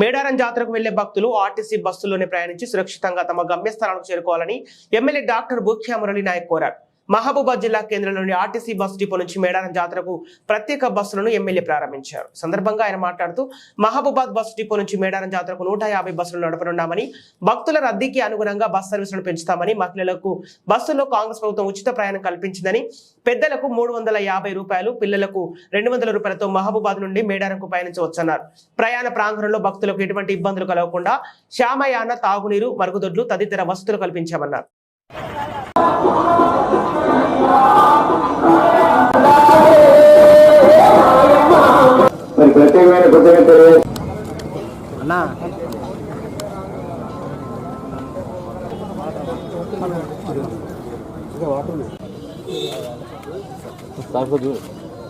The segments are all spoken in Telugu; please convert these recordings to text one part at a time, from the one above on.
మేడారం జాతరకు వెళ్ళే భక్తులు ఆర్టీసీ బస్సుల్లోనే ప్రయాణించి సురక్షితంగా తమ గమ్యస్థానాలకు చేరుకోవాలని ఎమ్మెల్యే డాక్టర్ బుఖ్యా మురళి నాయక్ కోరారు. మహబూబాద్ జిల్లా కేంద్రంలోని ఆర్టీసీ బస్ డిపో నుంచి మేడారం జాతరకు ప్రత్యేక బస్సులను ఎమ్మెల్యే ప్రారంభించారు. సందర్భంగా ఆయన మాట్లాడుతూ మహబూబాద్ బస్ డిపో నుంచి మేడారం జాతరకు నూట యాభై బస్సులు నడపనున్నామని భక్తుల రద్దీకి అనుగుణంగా బస్ సర్వీసులను పెంచుతామని మహిళలకు బస్సుల్లో కాంగ్రెస్ ప్రభుత్వం ఉచిత ప్రయాణం కల్పించిందని పెద్దలకు మూడు వందల యాభై రూపాయలు పిల్లలకు రెండు వందల రూపాయలతో మహబూబాద్ నుండి మేడారంకు పయనించవచ్చన్నారు. ప్రయాణ ప్రాంగణంలో భక్తులకు ఎటువంటి ఇబ్బందులు కలగకుండా శ్యామయాన తాగునీరు మరుగుదొడ్లు తదితర వసతులు కల్పించామన్నారు. ప్రత్యేకమైన కృతజ్ఞత తెలియ అన్నా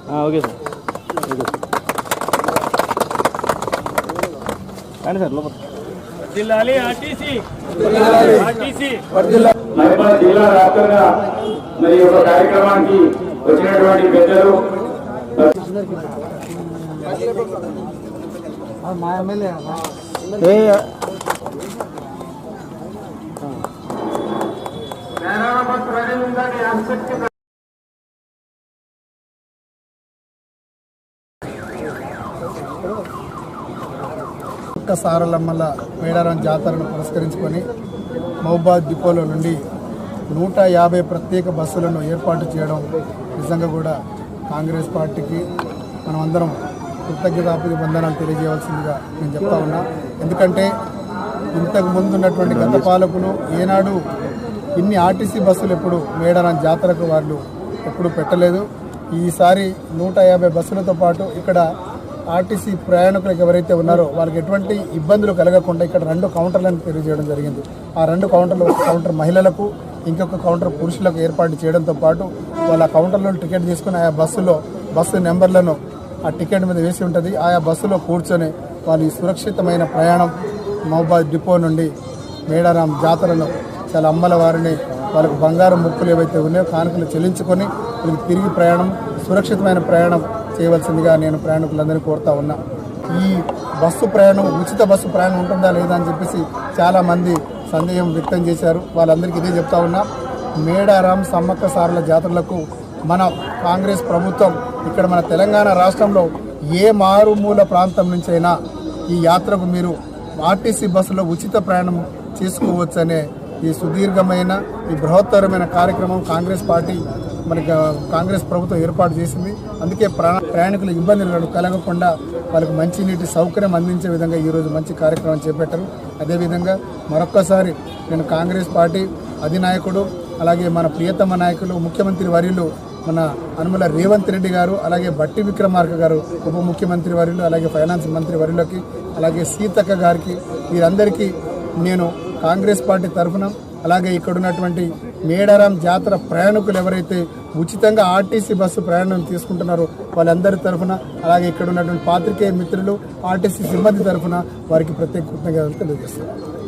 ఆ, ఓకే సార్ ఓకే సార్ రండి సార్ లోపల జిల్లాలి ఆర్టీసీ ఆర్టీసీ మహిళ జిల్లా వ్యాప్తంగా మరి ఈ యొక్క కార్యక్రమానికి వచ్చినటువంటి పెద్దలు ఏ ఒక్క సారలమ్మల మేడారం జాతరను పురస్కరించుకొని మహబాద్ డిపోలో నుండి నూట యాభై ప్రత్యేక బస్సులను ఏర్పాటు చేయడం నిజంగా కూడా కాంగ్రెస్ పార్టీకి మనమందరం కృతజ్ఞతాపి వందనాలు తెలియజేయవలసిందిగా నేను చెప్తా ఉన్నా. ఎందుకంటే ఇంతకు ముందు ఉన్నటువంటి గత పాలకులు ఏనాడు ఇన్ని ఆర్టీసీ బస్సులు ఎప్పుడు మేడారం జాతరకు వాళ్ళు ఎప్పుడు పెట్టలేదు. ఈసారి నూట యాభై బస్సులతో పాటు ఇక్కడ ఆర్టీసీ ప్రయాణికులకు ఎవరైతే ఉన్నారో వాళ్ళకి ఎటువంటి ఇబ్బందులు కలగకుండా ఇక్కడ రెండు కౌంటర్లను తెలియజేయడం జరిగింది. ఆ రెండు కౌంటర్లు ఒక కౌంటర్ మహిళలకు ఇంకొక కౌంటర్ పురుషులకు ఏర్పాటు చేయడంతో పాటు వాళ్ళ కౌంటర్లో టికెట్ తీసుకుని ఆ బస్సులో బస్సు నెంబర్లను ఆ టికెట్ మీద వేసి ఉంటుంది. ఆయా బస్సులో కూర్చొని వాళ్ళు ఈ సురక్షితమైన ప్రయాణం మహబాద్ డిపో నుండి మేడారాం జాతరలో చాలా అమ్మల వారిని వాళ్ళకు బంగారం ముక్కులు ఏవైతే ఉన్నాయో కానుకలు చెల్లించుకొని వీళ్ళకి తిరిగి ప్రయాణం సురక్షితమైన ప్రయాణం చేయవలసిందిగా నేను ప్రయాణికులందరినీ కోరుతా ఉన్నా. ఈ బస్సు ప్రయాణం ఉచిత బస్సు ప్రయాణం ఉంటుందా లేదా అని చెప్పేసి చాలామంది సందేహం వ్యక్తం చేశారు. వాళ్ళందరికీ ఇదే చెప్తా ఉన్నా. మేడారాం సమ్మక్క సారుల జాతరలకు మన కాంగ్రెస్ ప్రభుత్వం ఇక్కడ మన తెలంగాణ రాష్ట్రంలో ఏ మారుమూల ప్రాంతం నుంచైనా ఈ యాత్రకు మీరు ఆర్టీసీ బస్సులో ఉచిత ప్రయాణం చేసుకోవచ్చనే ఈ సుదీర్ఘమైన ఈ బృహత్తరమైన కార్యక్రమం కాంగ్రెస్ పార్టీ మనకి కాంగ్రెస్ ప్రభుత్వం ఏర్పాటు చేసింది. అందుకే ప్రా- ప్రయాణికులు ఇబ్బందులు కలగకుండా వాళ్ళకి మంచినీటి సౌకర్యం అందించే విధంగా ఈరోజు మంచి కార్యక్రమం చేపట్టారు. అదేవిధంగా మరొక్కసారి నేను కాంగ్రెస్ పార్టీ అధినాయకుడు అలాగే మన ప్రియతమ నాయకులు ముఖ్యమంత్రి వర్యులు మన అనుమల రేవంత్ రెడ్డి గారు అలాగే బట్టి విక్రమార్క గారు ఉప ముఖ్యమంత్రి వర్యులు అలాగే ఫైనాన్స్ మంత్రి వర్యులకి అలాగే సీతక్క గారికి వీరందరికీ నేను కాంగ్రెస్ పార్టీ తరఫున అలాగే ఇక్కడ ఉన్నటువంటి మేడారం జాతర ప్రయాణికులు ఎవరైతే ఉచితంగా ఆర్టీసీ బస్సు ప్రయాణం తీసుకుంటున్నారో వాళ్ళందరి తరఫున అలాగే ఇక్కడ ఉన్నటువంటి పాత్రికేయ మిత్రులు ఆర్టీసీ సిబ్బంది తరఫున వారికి ప్రత్యేక కృతజ్ఞతలు తెలియజేస్తున్నారు